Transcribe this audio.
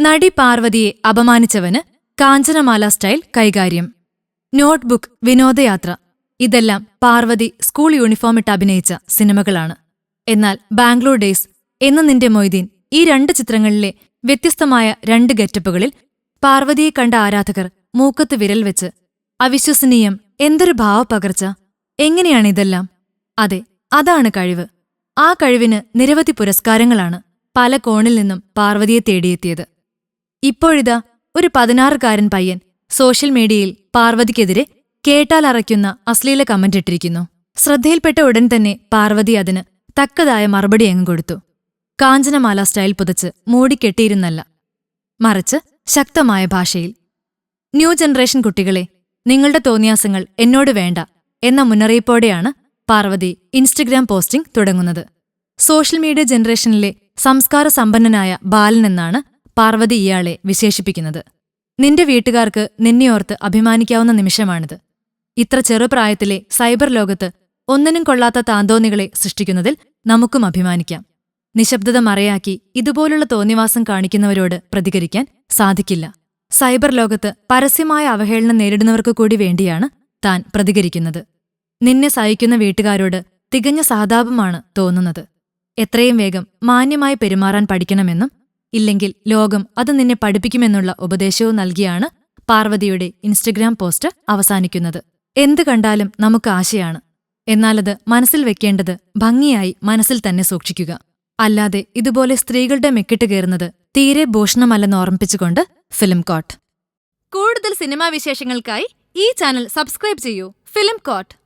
നടി പാർവതിയെ അപമാനിച്ചവന് കാഞ്ചനമാല സ്റ്റൈൽ കൈകാര്യം. നോട്ട്ബുക്ക് വിനോദയാത്ര. ഇതെല്ലാം പാർവതി സ്കൂൾ യൂണിഫോമിട്ട് അഭിനയിച്ച സിനിമകളാണ്. എന്നാൽ ബാംഗ്ലൂർ ഡേയ്സ് എന്ന നിന്റെ മൊയ്തീൻ ഈ രണ്ട് ചിത്രങ്ങളിലെ വ്യത്യസ്തമായ രണ്ട് ഗെറ്റപ്പുകളിൽ പാർവതിയെ കണ്ട ആരാധകർ മൂക്കത്ത് വിരൽ വെച്ച് അവിശ്വസനീയം എന്തൊരു ഭാവപകർച്ച എങ്ങനെയാണിതെല്ലാം അതെ അതാണ് കഴിവ്. ആ കഴിവിന് നിരവധി പുരസ്കാരങ്ങളാണ് പല കോണിൽ നിന്നും പാർവതിയെ തേടിയെത്തിയത്. ഇപ്പോഴിതാ ഒരു പതിനാറുകാരൻ പയ്യൻ സോഷ്യൽ മീഡിയയിൽ പാർവതിക്കെതിരെ കേട്ടാലറയ്ക്കുന്ന അശ്ലീല കമന്റ് ഇട്ടിരിക്കുന്നു. ശ്രദ്ധയിൽപ്പെട്ട ഉടൻ തന്നെ പാർവതി അതിന് തക്കതായ മറുപടി അങ്ങ് കൊടുത്തു. കാഞ്ചനമാല സ്റ്റൈൽ പുതച്ച് മൂടിക്കെട്ടിയിരുന്നല്ല മറിച്ച് ശക്തമായ ഭാഷയിൽ ന്യൂ ജനറേഷൻ കുട്ടികളെ നിങ്ങളുടെ തോന്നിയാസങ്ങൾ എന്നോട് വേണ്ട എന്ന മുന്നറിയിപ്പോടെയാണ് പാർവതി ഇൻസ്റ്റഗ്രാം പോസ്റ്റിംഗ് തുടങ്ങുന്നത്. സോഷ്യൽ മീഡിയ ജനറേഷനിലെ സംസ്കാര സമ്പന്നനായ ബാലൻ എന്നാണ് പാർവതി ഇയാളെ വിശേഷിപ്പിക്കുന്നത്. നിന്റെ വീട്ടുകാർക്ക് നിന്നെയോർത്ത് അഭിമാനിക്കാവുന്ന നിമിഷമാണിത്. ഇത്ര ചെറുപ്രായത്തിലെ സൈബർ ലോകത്ത് ഒന്നിനും കൊള്ളാത്ത താന്തോന്നികളെ സൃഷ്ടിക്കുന്നതിൽ നമുക്കും അഭിമാനിക്കാം. നിശബ്ദത മറയാക്കി ഇതുപോലുള്ള തോന്നിവാസം കാണിക്കുന്നവരോട് പ്രതികരിക്കാൻ സാധിക്കില്ല. സൈബർ ലോകത്ത് പരസ്യമായ അവഹേളനം നേരിടുന്നവർക്കു കൂടി വേണ്ടിയാണ് താൻ പ്രതികരിക്കുന്നത്. നിന്നെ സഹിക്കുന്ന വീട്ടുകാരോട് തികഞ്ഞ സഹതാപമാണ് തോന്നുന്നത്. എത്രയും വേഗം മാന്യമായി പെരുമാറാൻ പഠിക്കണമെന്നും ഇല്ലെങ്കിൽ ലോകം അത് നിന്നെ പഠിപ്പിക്കുമെന്നുള്ള ഉപദേശവും നൽകിയാണ് പാർവതിയുടെ ഇൻസ്റ്റഗ്രാം പോസ്റ്റ് അവസാനിക്കുന്നത്. എന്ത് കണ്ടാലും നമുക്ക് ആശയാണ്. എന്നാലത് മനസ്സിൽ വെക്കേണ്ടത് ഭംഗിയായി മനസ്സിൽ തന്നെ സൂക്ഷിക്കുക. അല്ലാതെ ഇതുപോലെ സ്ത്രീകളുടെ മെക്കിട്ട് കയറുന്നത് തീരെ ഭൂഷണമല്ലെന്ന് ഓർമ്മിപ്പിച്ചുകൊണ്ട് ഫിലിം കോട്ട്. കൂടുതൽ സിനിമാ വിശേഷങ്ങൾക്കായി ഈ ചാനൽ സബ്സ്ക്രൈബ് ചെയ്യൂ. Film coat.